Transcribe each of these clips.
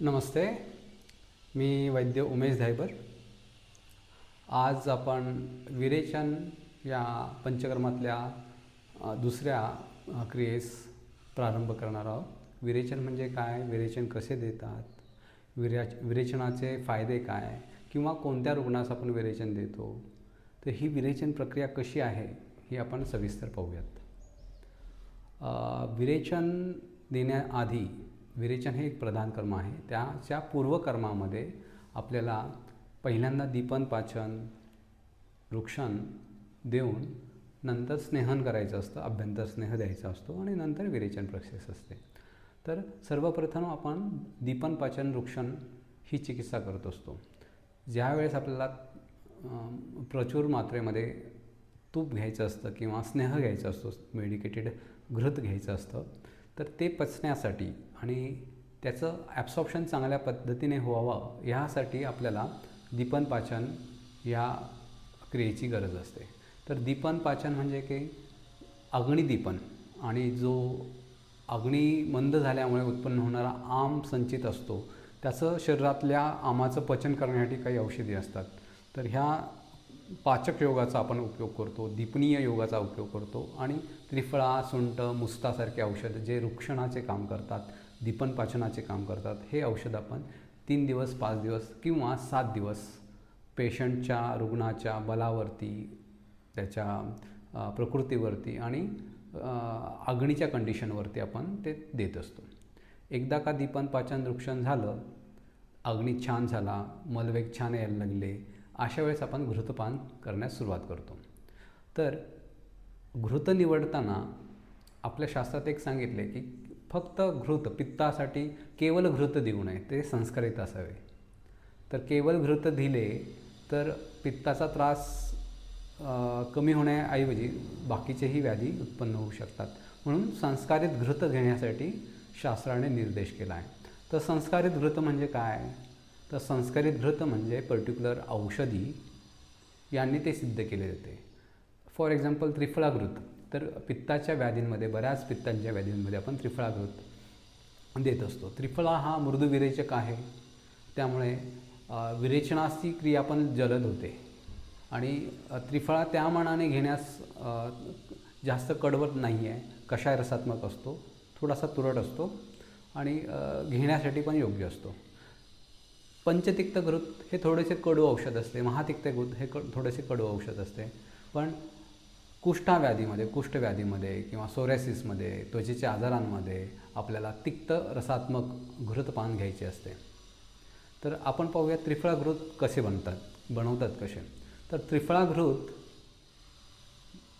नमस्ते मी वैद्य उमेश धायबर. आज आपण विरेचन या पंचकर्मातल्या दुसऱ्या क्रियेस प्रारंभ करणार आहोत. विरेचन म्हणजे काय? विरेचन कसे देतात? विरा विरेचनाचे फायदे काय? किंवा कोणत्या रुग्णास आपण विरेचन देतो? तर ही विरेचन प्रक्रिया कशी आहे ही आपण सविस्तर पाहूयात. विरेचन देण्याआधी विरेचन हे एक प्रधान कर्म आहे. त्याच्या पूर्वकर्मामध्ये आपल्याला पहिल्यांदा दीपन पाचन वृक्षण देऊन नंतर स्नेहन करायचं असतं अभ्यंतर स्नेह द्यायचा असतो आणि नंतर विरेचन प्रोसेस असते. तर सर्वप्रथम आपण दीपन पाचन वृक्षण ही चिकित्सा करत असतो. ज्यावेळेस आपल्याला प्रचूर मात्रेमध्ये तूप घ्यायचं असतं किंवा स्नेह घ्यायचा असतो मेडिकेटेड घृत घ्यायचं असतं तर ते पचण्यासाठी आणि त्याचं ॲब्सॉप्शन चांगल्या पद्धतीने व्हावं ह्यासाठी आपल्याला दीपन पाचन या क्रियेची गरज असते. तर दीपन पाचन म्हणजे की अग्निदीपन आणि जो अग्नी मंद झाल्यामुळे उत्पन्न होणारा आम संचित असतो त्याचं शरीरातल्या आमाचं पचन करण्यासाठी काही औषधी असतात. तर ह्या पाचक योगाचा आपण उपयोग करतो दीपनीय योगाचा उपयोग करतो आणि त्रिफळा सुंट मुस्तासारखे औषधं जे वृक्षणाचे काम करतात दीपन पाचनाचे काम करतात. हे औषध आपण तीन दिवस पाच दिवस किंवा सात दिवस पेशंटच्या रुग्णाच्या बलावरती त्याच्या प्रकृतीवरती आणि अग्नीच्या कंडिशनवरती आपण ते देत असतो. एकदा का दीपन पाचन वृक्षण झालं अग्नी छान झाला मलवेग छान यायला लागले अशा वेळेस आपण घृतपान करण्यास सुरुवात करतो. तर घृत निवडताना आपल्या शास्त्रात एक सांगितले की फक्त घृत पित्तासाठी केवळ घृत देऊ नये ते संस्कारित असावे. तर केवळ घृत दिले तर पित्ताचा त्रास कमी होण्याऐवजी बाकीचेही व्याधी उत्पन्न होऊ शकतात. म्हणून संस्कारित घृत घेण्यासाठी शास्त्राने निर्देश केला आहे. तर संस्कारित घृत म्हणजे काय? तर संस्कारित घृत म्हणजे पर्टिक्युलर औषधी यांनी ते सिद्ध केले जाते फॉर एक्झाम्पल त्रिफळाघृत. तर पित्ताच्या व्याधींमध्ये बऱ्याच पित्तांच्या व्याधींमध्ये आपण त्रिफळा त्रिफळाघृत देत असतो. त्रिफळा हा मृदू विरेचक आहे. त्यामुळे विरेचनाची क्रिया पण जलद होते. आणि त्रिफळा त्या मानाने घेण्यास जास्त कडवत नाही आहे कषाय रसात्मक असतो. थोडासा तुरट असतो. आणि घेण्यासाठी पण योग्य असतो. पंचतिक्त घृत हे थोडेसे कडू औषध असते. महातिक्त घृत हे क थोडेसे कडू औषध असते. पण कुष्ठाव्याधीमध्ये कुष्ठव्याधीमध्ये किंवा सोरॅसिसमध्ये त्वचेच्या आजारांमध्ये आपल्याला तिक्त रसात्मक घृतपान घ्यायचे असते. तर आपण पाहूया त्रिफळा घृत कसे बनतात बनवतात कसे? तर त्रिफळा घृत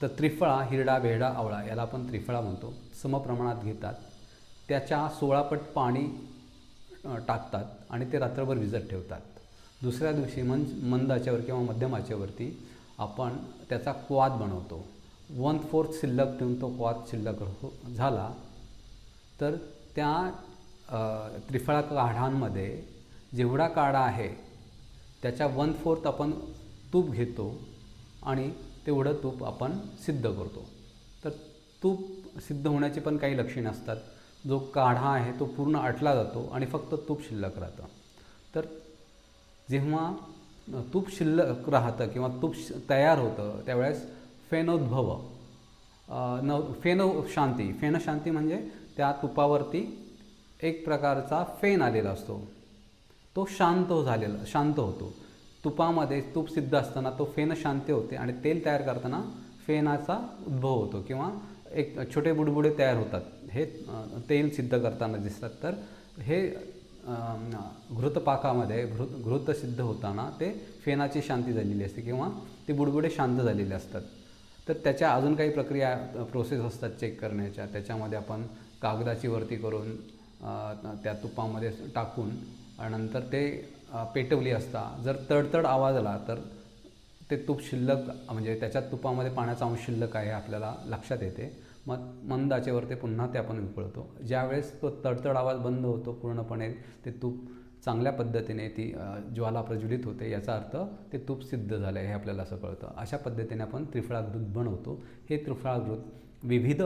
तर त्रिफळा हिरडा भेडा आवळा याला आपण त्रिफळा म्हणतो. समप्रमाणात घेतात. त्याच्या सोळापट पाणी टाकतात आणि ते रात्रभर विजत ठेवतात. दुसऱ्या दिवशी मन मंद आचेवर किंवा मध्यम आचेवरती आपण त्याचा क्वाद बनवतो. वन फोर्थ शिल्लक ठेवून तो क्वाद शिल्लक हो झाला तर त्या त्रिफळा काढांमध्ये जेवढा काढा आहे त्याच्या वन फोर्थ आपण तूप घेतो आणि तेवढं तूप आपण सिद्ध करतो. तर तूप सिद्ध होण्याची पण काही लक्षणे असतात. जो काढा आहे तो पूर्ण आटला जातो आणि फक्त तूप शिल्लक राहतं. तर जेव्हा तूप शिल्लक राहतं किंवा तूप श- तयार होतं त्यावेळेस फेनोद्भव. न फेनो शांती. फेनशांती म्हणजे त्या तुपावरती एक प्रकारचा फेन आलेला असतो. तो शांत झालेला शांत होतो. तुपामध्ये तूप सिद्ध असताना तो फेन शांती होते आणि तेल तयार करताना फेनाचा उद्भव होतो किंवा एक छोटे बुडबुडे तयार होतात. हे तेल सिद्ध करताना दिसतात. तर हे घृतपाकामध्ये घृत घृत सिद्ध होताना ते फेनाची शांती झालेली असते किंवा ते बुडबुडे शांत झालेले असतात. तर त्याच्या अजून काही प्रक्रिया प्रोसेस असतात चेक करण्याच्या. त्याच्यामध्ये आपण कागदाची वरती करून त्या तुपामध्ये टाकून नंतर ते पेटवली असता. जर तडतड आवाज आला तर ते तूप शिल्लक म्हणजे त्याच्यात तुपामध्ये पाण्याचा अंश शिल्लक आहे आपल्याला लक्षात येते. मग मंद आचेवर ते पुन्हा ते आपण उकळतो. ज्यावेळेस तो तडतड आवाज बंद होतो पूर्णपणे ते तूप चांगल्या पद्धतीने ती ज्वाला प्रज्वलित होते याचा अर्थ ते तूप सिद्ध झालं आहे हे आपल्याला असं कळतं. अशा पद्धतीने आपण त्रिफळाघृत बनवतो. हे त्रिफळाघृत विविध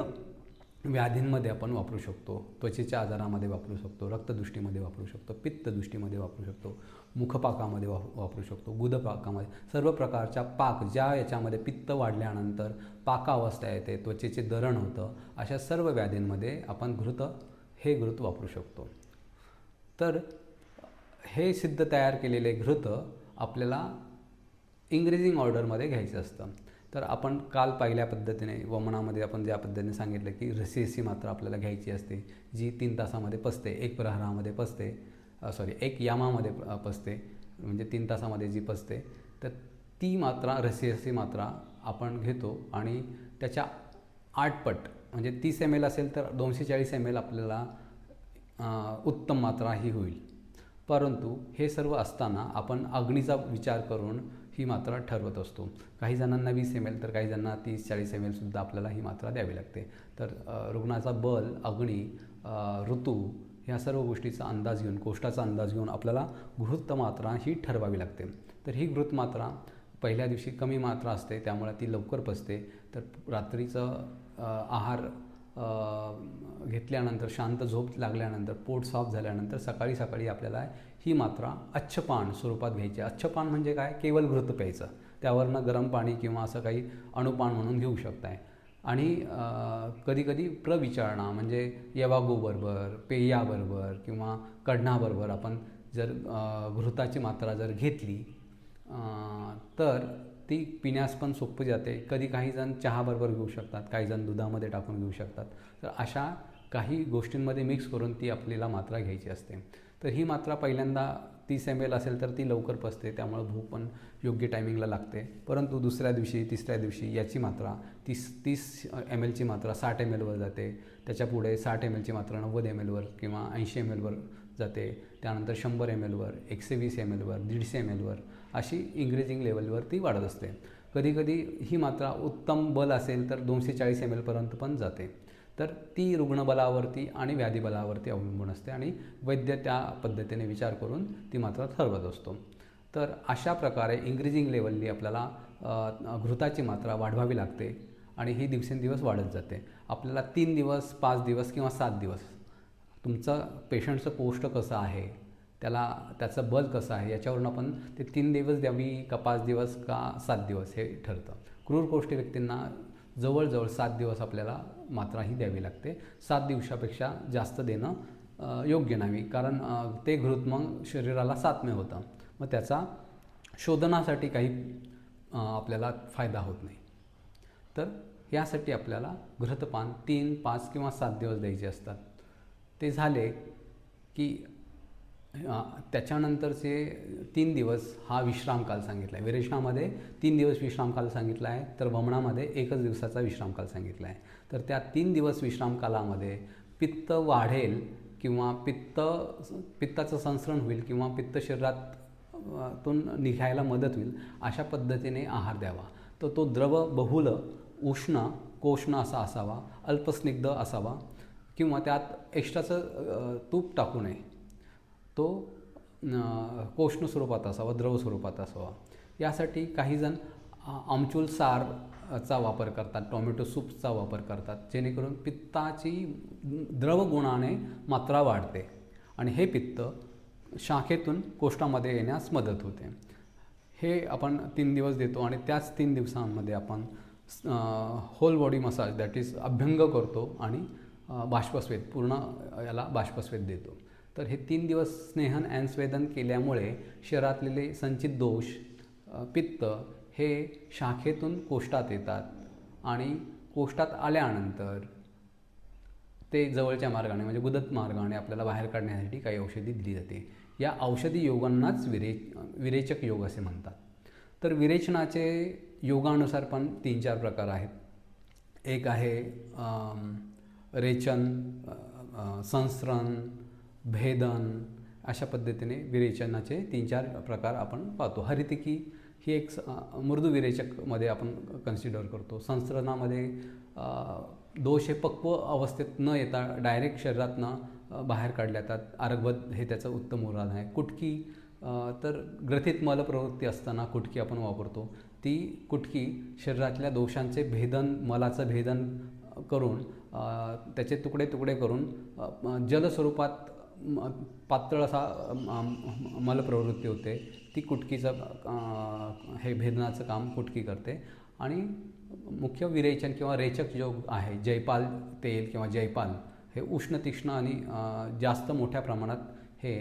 व्याधींमध्ये आपण वापरू शकतो. त्वचेच्या आजारामध्ये वापरू शकतो रक्तदृष्टीमध्ये वापरू शकतो पित्तदृष्टीमध्ये वापरू शकतो. मुखपाकामध्ये वाप वापरू शकतो गुदपाकामध्ये. सर्व प्रकारच्या पाक ज्या याच्यामध्ये पित्त वाढल्यानंतर पाकावस्था येते त्वचेचे दरण होतं अशा सर्व व्याधींमध्ये आपण घृत हे घृत वापरू शकतो. तर हे सिद्ध तयार केलेले घृत आपल्याला इंग्रेजिंग ऑर्डरमध्ये घ्यायचं असतं. तर आपण काल पाहिल्या पद्धतीने वमनामध्ये आपण ज्या पद्धतीने सांगितलं की रसीसी मात्रा आपल्याला घ्यायची असते जी तीन तासामध्ये पसते एक प्रहरामध्ये पसते सॉरी एक यामामध्ये पसते म्हणजे तीन तासामध्ये जी पसते तर ती मात्रा रसीसी मात्रा आपण घेतो आणि त्याच्या आठपट म्हणजे तीस एम एल असेल तर दोनशे चाळीस एम एल आपल्याला उत्तम मात्रा ही होईल. परंतु हे सर्व असताना आपण अग्नीचा विचार करून ही मात्रा ठरवत असतो. काही जणांना वीस एम एल तर काही जणांना तीस चाळीस एम एलसुद्धा आपल्याला ही मात्रा द्यावी लागते. तर रुग्णाचा बल अग्नी ऋतू ह्या सर्व गोष्टीचा अंदाज घेऊन कोष्टाचा अंदाज घेऊन आपल्याला घृत मात्रा ही ठरवावी लागते. तर ही घृत मात्रा पहिल्या दिवशी कमी मात्रा असते त्यामुळे ती लवकर पचते. तर रात्रीचं आहार घेतल्यानंतर शांत झोप लागल्यानंतर पोट साफ झाल्यानंतर सकाळी सकाळी आपल्याला ही मात्रा अच्छपान स्वरूपात घ्यायची. अच्छपान म्हणजे काय? केवळ घृत प्यायचं. त्यावरनं गरम पाणी किंवा असं काही अणुपान म्हणून घेऊ शकताय. आणि कधीकधी प्रविचारणा म्हणजे यवागोबरोबर पेयाबरोबर किंवा कढणाबरोबर आपण जर घृताची मात्रा जर घेतली तर ती पिण्यास पण सोपी जाते. कधी काही जण चहाबरोबर घेऊ शकतात काही जण दुधामध्ये टाकून घेऊ शकतात. तर अशा काही गोष्टींमध्ये मिक्स करून ती आपल्याला मात्रा घ्यायची असते. तर ही मात्रा पहिल्यांदा तीस एम एल असेल तर ती लवकर पचते त्यामुळं भूक पण योग्य टायमिंगला लागते परंतु दुसऱ्या दिवशी तिसऱ्या दिवशी याची मात्रा तीस तीस एम एलची मात्रा साठ एम एलवर जाते त्याच्या पुढे साठ एम एलची मात्रा नव्वद एम एलवर किंवा ऐंशी एम एलवर जाते त्यानंतर शंभर एम एलवर एकशे वीस एम एलवर दीडशे एम एलवर अशी इंग्रेजिंग लेवलवर ती वाढत असते कधीकधी ही मात्रा उत्तम बल असेल तर दोनशे चाळीस एम एलपर्यंत पण जाते तर ती रुग्णबलावरती आणि व्याधीबलावरती अवलंबून असते आणि वैद्य त्या पद्धतीने विचार करून ती मात्रा ठरवत असतो. तर अशा प्रकारे इंग्रेजिंग लेवलनी आपल्याला घृताची मात्रा वाढवावी लागते आणि ही दिवसेंदिवस वाढत जाते. आपल्याला तीन दिवस पाच दिवस किंवा सात दिवस तुमचं पेशंटचं पोस्ट कसं आहे त्याला त्याचं बल कसं आहे याच्यावरून आपण ते तीन दिवस द्यावी का पाच दिवस का सात दिवस हे ठरतं. क्रूर कोष्टी व्यक्तींना जवळजवळ सात दिवस आपल्याला मात्राही द्यावी लागते. सात दिवसापेक्षा जास्त देणं योग्य नाही. कारण ते घृत मग शरीराला सात्म्य होतं. मग त्याचा शोधनासाठी काही आपल्याला फायदा होत नाही. तर यासाठी आपल्याला घृतपान तीन पाच किंवा सात दिवस द्यायचे असतात. ते झाले की त्याच्यानंतरचे तीन दिवस हा विश्रामकाल सांगितला आहे. विरेचनामध्ये तीन दिवस विश्रामकाल सांगितला आहे तर भमणामध्ये एकच दिवसाचा विश्रामकाल सांगितला आहे. तर त्या तीन दिवस विश्रामकालामध्ये पित्त वाढेल किंवा पित्त पित्ताचं संसरण होईल किंवा पित्त शरीरात तून निघायला मदत होईल अशा पद्धतीने आहार द्यावा. तर तो द्रव बहुल उष्ण कोष्ण असा असावा अल्पस्निग्ध असावा किंवा त्यात एक्स्ट्राचं तूप टाकू नये. तो कोष्ण स्वरूपात असावा द्रव स्वरूपात असावा. यासाठी काही जण अ, आमचूल सारचा वापर करतात टोमॅटो सूपचा वापर करतात. जेणेकरून पित्ताची द्रव गुणाने मात्रा वाढते. आणि हे पित्त शाखेतून कोष्ठामध्ये येण्यास मदत होते. हे आपण तीन दिवस देतो आणि त्याच तीन दिवसांमध्ये आपण whole body massage that is abhyanga करतो आणि बाष्पस्वेद पूर्ण याला बाष्पस्वेद देतो. तर हे तीन दिवस स्नेहन अँड स्वेदन केल्यामुळे शरीरातलेले संचित दोष पित्त हे शाखेतून कोष्टात येतात आणि कोष्टात आल्यानंतर ते जवळच्या मार्गाने म्हणजे गुदत मार्गाने आपल्याला बाहेर काढण्यासाठी काही औषधी दिली जाते. या औषधी योगांनाच विरे विरेचक योग असे म्हणतात. तर विरेचनाचे योगानुसार पण तीन चार प्रकार आहेत. एक आहे रेचन संस्रण भेदन अशा पद्धतीने विरेचनाचे तीन चार प्रकार आपण पाहतो. हरितिकी ही एक स- मृदू विरेचकमध्ये आपण कन्सिडर करतो. संस्रणामध्ये दोष हे पक्व अवस्थेत न येता डायरेक्ट शरीरातनं बाहेर काढल्या जातात. आरगवत हे त्याचं उत्तम उदाहरण आहे. कुटकी तर ग्रथित मलप्रवृत्ती असताना कुटकी आपण वापरतो. ती कुटकी शरीरातल्या दोषांचे भेदन मलाचं भेदन करून त्याचे तुकडे तुकडे करून जलस्वरूपात पातळ असा मलप्रवृत्ती होते. ती कुटकीचं हे भेदनाचं काम कुटकी करते. आणि मुख्य विरेचन किंवा रेचक जो आहे जयपाल तेल किंवा जयपाल हे उष्ण तीक्ष्ण आणि जास्त मोठ्या प्रमाणात हे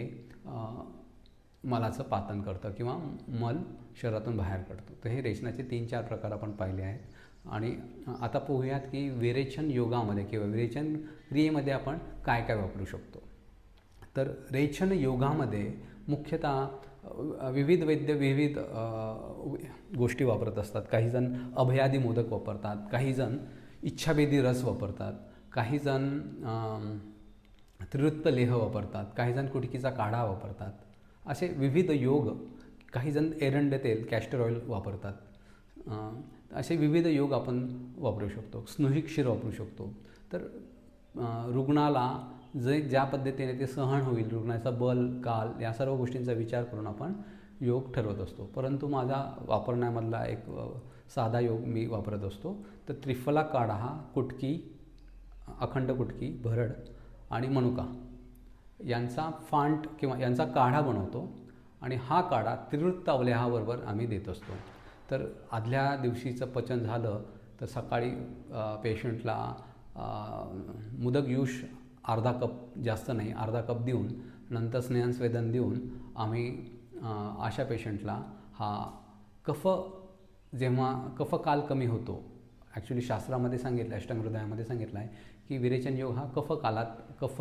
मलाचं पातन करतं किंवा मल शरीरातून बाहेर पडतं तर हे रेचनाचे तीन चार प्रकार आपण पाहिले आहेत. आणि आता पाहूयात की विरेचन योगामध्ये किंवा विरेचन क्रियेमध्ये आपण काय काय वापरू शकतो. तर रेचन योगामध्ये मुख्यतः विविध वैद्य विविध गोष्टी वापरत असतात. काहीजण अभयादी मोदक वापरतात काहीजण इच्छाभेदी रस वापरतात काहीजण अम, त्रिवृत्त लेह वापरतात काहीजण कुटकीचा काढा वापरतात. असे विविध योग काहीजण एरंड तेल कॅस्टर ऑइल वापरतात. असे विविध योग आपण वापरू शकतो. स्नुही क्षीर वापरू शकतो. तर रुग्णाला जे ज्या पद्धतीने ते सहन होईल रुग्णाचा बल काल या सर्व गोष्टींचा विचार करून आपण योग ठरवत असतो. परंतु माझा वापरण्यामधला एक साधा योग मी वापरत असतो. तर त्रिफला काढा हा कुटकी अखंड कुटकी भरड आणि मनुका. यांचा फांट किंवा यांचा काढा बनवतो आणि हा काढा त्रिवृत्त अवलेहाबरोबर आम्ही देत असतो. तर आदल्या दिवशीचं पचन झालं तर सकाळी पेशंटला मुदक युष अर्धा कप जास्त नाही अर्धा कप देऊन नंतर स्नेहस्वेदन देऊन आम्ही अशा पेशंटला हा कफ जेव्हा कफ काल कमी होतो. ॲक्च्युली शास्त्रामध्ये सांगितलं आहे हृदयामध्ये सांगितलं आहे की विरेचन योग हा कफ कालात कफ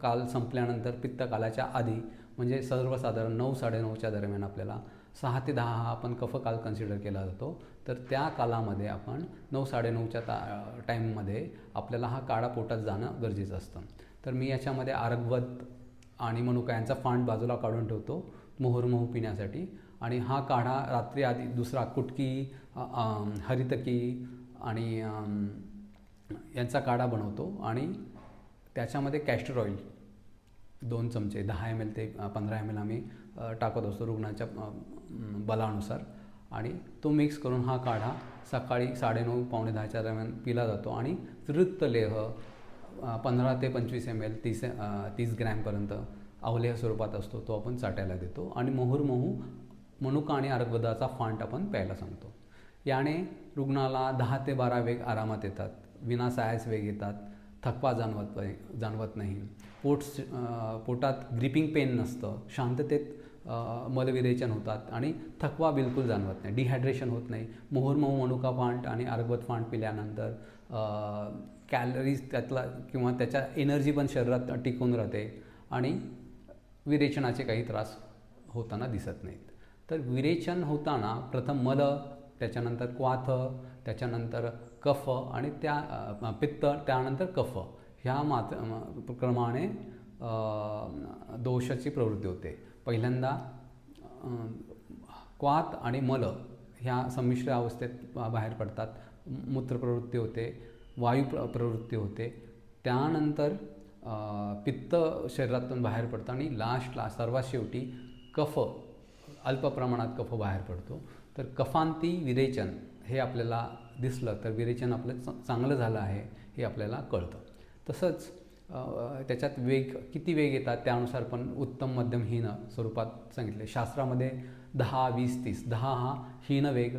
काल संपल्यानंतर पित्तकालाच्या आधी म्हणजे सर्वसाधारण नऊ साडेनऊच्या दरम्यान आपल्याला सहा ते दहा हा आपण कफ काल कन्सिडर केला जातो. तर त्या कालामध्ये आपण नऊ साडेनऊच्या ता टाईममध्ये आपल्याला हा काळा पोटात जाणं गरजेचं असतं. तर मी याच्यामध्ये आरगवत आणि मनुका यांचा फांड बाजूला काढून ठेवतो मोहरमोहू पिण्यासाठी. आणि हा काढा रात्री आधी दुसरा कुटकी हरितकी आणि यांचा काढा बनवतो. आणि त्याच्यामध्ये कॅस्टर ऑइल दोन चमचे दहा एम एल ते पंधरा एम एल आम्ही टाकत असतो रुग्णाच्या बलानुसार. आणि तो मिक्स करून हा काढा. सकाळी साडेनऊ पावणे दहाच्या दरम्यान पिला जातो आणि त्रिवृत्त लेह पंधरा ते पंचवीस एम एल तीस तीस ग्रॅमपर्यंत अवलेह स्वरूपात असतो तो आपण चाटायला देतो आणि मोहूरमोहू मनुका आणि अर्गवदाचा फांट आपण प्यायला सांगतो. याने रुग्णाला दहा ते बारा वेग आरामात येतात विना सायस वेग येतात थकवा जाणवत जाणवत नाही. पोट पोटात ग्रिपिंग पेन नसतं शांततेत मलविरेचन होतात आणि थकवा बिलकुल जाणवत नाही. डिहायड्रेशन होत नाही. मोहरमहू मनुका फांट आणि अर्गवत फांट पिल्यानंतर कॅलरीज त्यातला किंवा त्याच्या एनर्जी पण शरीरात टिकून राहते आणि विरेचनाचे काही त्रास होताना दिसत नाहीत. तर विरेचन होताना प्रथम मल त्याच्यानंतर क्वाथ त्याच्यानंतर कफ आणि त्या पित्त त्यानंतर कफ ह्या मात क्रमाने दोषाची प्रवृत्ती होते. पहिल्यांदा क्वात क्वाथ आणि मल ह्या संमिश्र अवस्थेत बाहेर पडतात. मूत्रप्रवृत्ती होते वायू प्र प्रवृत्ती होते. त्यानंतर पित्त शरीरातून बाहेर पडतं आणि लास्टला सर्वात शेवटी कफ अल्प प्रमाणात कफ बाहेर पडतो. तर कफांती विरेचन हे आपल्याला दिसलं तर विरेचन आपलं च- चांगलं झालं आहे हे आपल्याला कळतं. तसंच त्याच्यात वेग किती वेग येतात त्यानुसार पण उत्तम मध्यम हीन स्वरूपात सांगितले. शास्त्रामध्ये दहा वीस तीस. दहा हा हीन वेग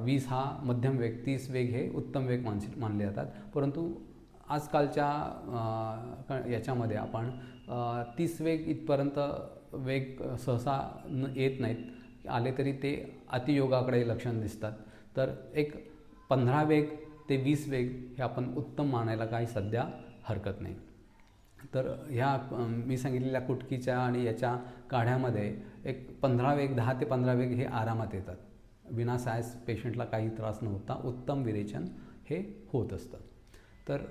वीस हा मध्यम वेग तीस वेग हे उत्तम वेग मानस मानले जातात. परंतु आजकालच्या क- याच्यामध्ये आपण तीस वेग इथपर्यंत वेग सहसा न येत नाहीत. आले तरी ते अतियोगाकडे लक्षण दिसतात. तर एक पंधरा वेग ते वीस वेग हे आपण उत्तम मानायला काही सध्या हरकत नाही. तर ह्या मी सांगितलेल्या कुटकीच्या आणि याच्या काढ्यामध्ये एक पंधरा वेग दहा ते पंधरा वेग हे आरामात येतात. विना सायस पेशंटला काही त्रास न होता उत्तम विरेचन हे होत असतं. तर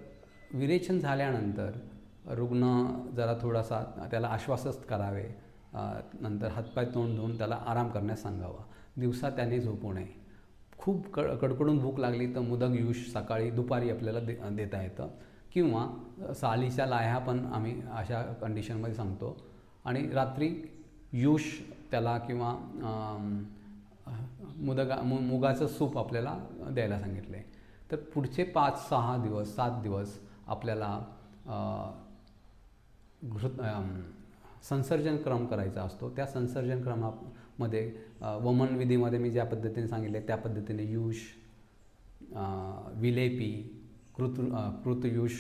विरेचन झाल्यानंतर रुग्ण जरा थोडासा त्याला आश्वासच करावे. नंतर हातपाय तोंड धुवून त्याला आराम करण्यास सांगावा. दिवसा त्याने झोपू नये. खूप कड कडकडून भूक लागली तर मुदक युष सकाळी दुपारी आपल्याला दे देता येतं. किंवा सालीच्या लाह्या पण आम्ही अशा कंडिशनमध्ये सांगतो. आणि रात्री युष त्याला किंवा मुदगा मु मुगाचं सूप आपल्याला द्यायला सांगितलं. आहे तर पुढचे पाच सहा दिवस सात दिवस आपल्याला घृत संसर्जन क्रम करायचा असतो. त्या संसर्जन क्रमामध्ये वमन विधीमध्ये मी ज्या पद्धतीने सांगितले त्या पद्धतीने युष विलेपी कृत कृतयुष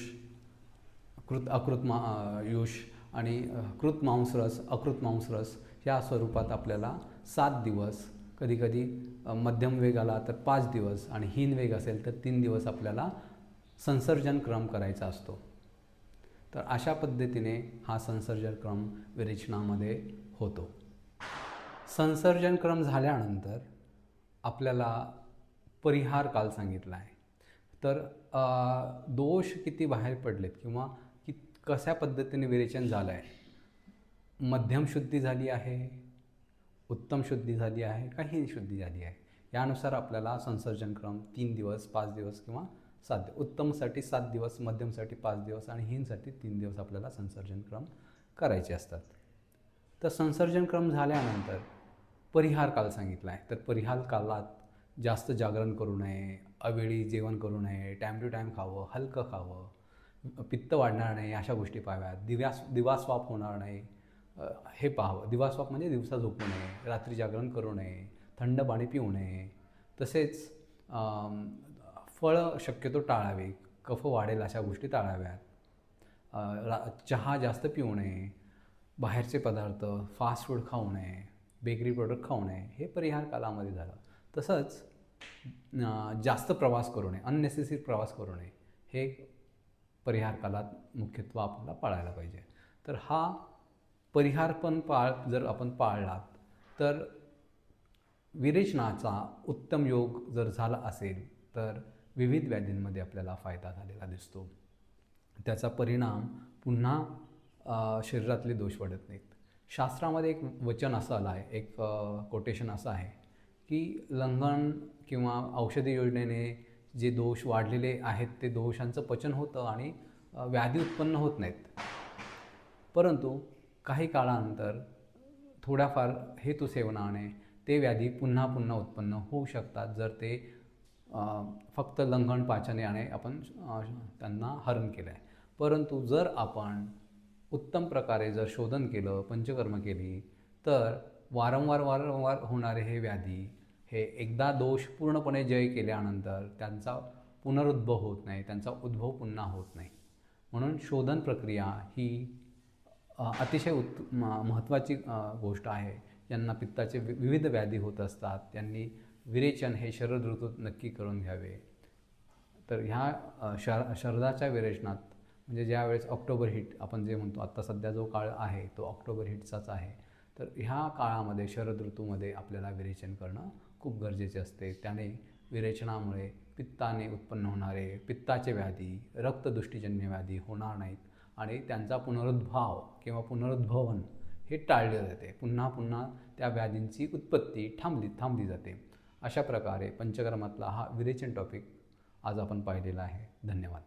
कृत अकृत मा युष आणि कृत मांसरस अकृत मांसरस या स्वरूपात आपल्याला सात दिवस कधीकधी मध्यम वेग आला तर पाच दिवस आणि हीन वेग असेल तर तीन दिवस आपल्याला संसर्जन क्रम करायचा असतो. तर अशा पद्धतीने हा संसर्जन क्रम विरेचनामध्ये होतो. संसर्जन क्रम झाल्यानंतर आपल्याला परिहार काल सांगितला आहे. तर दोष किती बाहेर पडलेत किंवा कि कशा पद्धतीने विरेचन झालं आहे मध्यम शुद्धी झाली आहे उत्तम शुद्धी झाली आहे का हीन शुद्धी झाली आहे? यानुसार आपल्याला संसर्जन क्रम तीन दिवस पाच दिवस किंवा सात दिवस उत्तमसाठी सात दिवस मध्यमसाठी पाच दिवस आणि हीनसाठी तीन दिवस आपल्याला संसर्जन क्रम करायचे असतात. तर संसर्जन क्रम झाल्यानंतर परिहार काल सांगितला आहे तर परिहार कालात जास्त जागरण करू नये अवेळी जेवण करू नये टाईम टू टाईम खावं हलकं खावं पित्त वाढणार नाही अशा गोष्टी पाहाव्यात. दिव्यास दिवास्वाप होणार नाही. हे पाहावं. दिवास्वाप म्हणजे दिवसा झोपू नये रात्री जागरण करू नये थंड पाणी पिऊ नये. तसेच फळं शक्यतो टाळावे. कफ वाढेल अशा गोष्टी टाळाव्यात. रा चहा जास्त पिऊ नये. बाहेरचे पदार्थ फास्ट फूड खाऊ नये. बेकरी प्रोडक्ट खाऊ नये. हे परिहार कालामध्ये झालं. तसंच जास्त प्रवास करू नये अननेसेसरी प्रवास करू नये हे परिहार कालात मुख्यत्व आपल्याला पाळायला पाहिजे. तर हा परिहार पण पाळ जर आपण पाळलात तर विरेचनाचा उत्तम योग जर झाला असेल तर विविध व्याधींमध्ये आपल्याला फायदा झालेला दिसतो. त्याचा परिणाम पुन्हा शरीरातले दोष वाढत नाहीत. शास्त्रामध्ये एक वचन असं आलं आहे एक कोटेशन असं आहे की लंघन किंवा औषधी योजनेने जे दोष वाढलेले आहेत ते दोषांचं पचन होतं आणि व्याधी उत्पन्न होत नाहीत. परंतु काही काळानंतर थोड्याफार हेतुसेवनाने ते व्याधी पुन्हा पुन्हा उत्पन्न होऊ शकतात जर ते फक्त लंघन पाचन याने आपण त्यांना हरण केलं आहे परंतु जर आपण उत्तम प्रकारे जर शोधन केलं पंचकर्म केली तर वारंवार वारंवार होणारे हे व्याधी हे एकदा दोष पूर्णपणे जय केल्यानंतर त्यांचा पुनरुद्भव होत नाही त्यांचा उद्भव पुन्हा होत नाही. म्हणून शोधन प्रक्रिया ही अतिशय उत् महत्त्वाची गोष्ट आहे. ज्यांना पित्ताचे वि- विविध व्याधी होत असतात त्यांनी विरेचन हे शरद ऋतूत नक्की करून घ्यावे. तर ह्या शर शरदाच्या विरेचनात म्हणजे ज्यावेळेस ऑक्टोबर हिट आपण जे म्हणतो आत्ता सध्या जो काळ आहे तो ऑक्टोबर हिटचाच आहे. तर ह्या काळामध्ये शरद ऋतूमध्ये आपल्याला विरेचन करणं खूप गरजेचे असते. त्याने विरेचनामुळे पित्ताने उत्पन्न होणारे पित्ताचे व्याधी रक्तदृष्टीजन्य व्याधी होणार नाहीत आणि त्यांचा पुनरुद्भाव किंवा पुनरुद्भवन हे टाळले जाते. पुन्हा पुन्हा त्या व्याधींची उत्पत्ती थांबली थांबली जाते. अशा प्रकारे पंचकर्मातला हा विरेचन टॉपिक आज आपण पाहिलेला आहे. धन्यवाद.